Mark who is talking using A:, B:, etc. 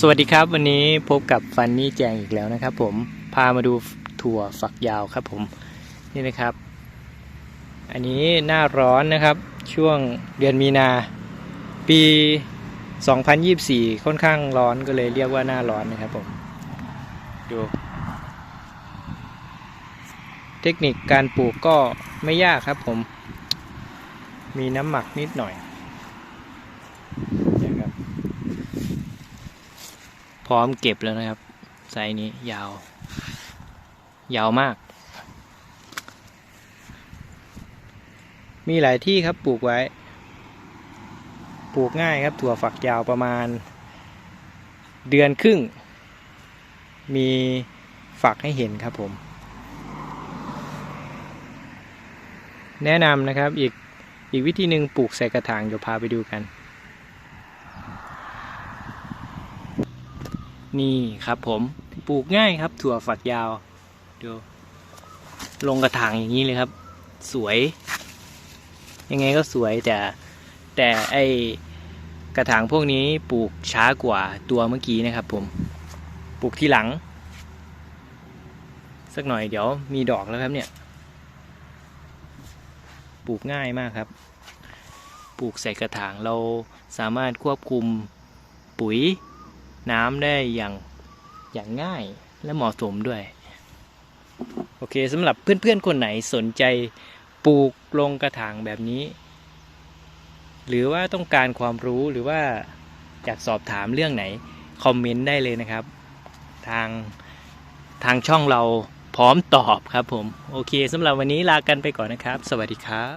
A: สวัสดีครับวันนี้พบกับฟันนี่แจงอีกแล้วนะครับ ผมพามาดูถั่วฝักยาวครับผมนี่นะครับ อันนี้หน้าร้อนนะครับ ช่วงเดือนมีนาปี 2024 ค่อนข้างร้อนก็เลยเรียกว่าหน้าร้อนนะครับผมดูเทคนิคการปลูกก็ไม่ยากครับผม มีน้ำหมักนิดหน่อยนะครับ พร้อมเก็บแล้วนะครับ ไซส์นี้ยาว ยาวมาก มีหลายที่ครับปลูกไว้ ปลูกง่ายครับ ถั่วฝักยาวประมาณ เดือนครึ่ง มีฝักให้เห็นครับผม แนะนำนะครับอีกอีกวิธีหนึ่งปลูกใส่กระถางเดี๋ยวพาไปดูกัน นี่ครับผมปลูกง่ายครับ ถั่วฝักยาวดูลงกระถางอย่างนี้เลยครับ สวย ยังไงก็สวยแต่แต่ไอกระถางพวกนี้ปลูกช้ากว่าตัวเมื่อกี้นะครับผมปลูกที่หลัง สักหน่อยเดี๋ยวมีดอกแล้วครับเนี่ย ปลูกง่ายมากครับ ปลูกใส่กระถางเราสามารถควบคุมปุ๋ย น้ำได้อย่างอย่างง่ายและเหมาะสมด้วย โอเคสำหรับเพื่อนๆคนไหนสนใจปลูกลงกระถางแบบนี้ หรือว่าต้องการความรู้หรือว่าอยากสอบถามเรื่องไหน คอมเมนต์ได้เลยนะครับ ทางทางช่องเราพร้อมตอบครับผม โอเคสำหรับวันนี้ลากันไปก่อนนะครับ สวัสดีครับ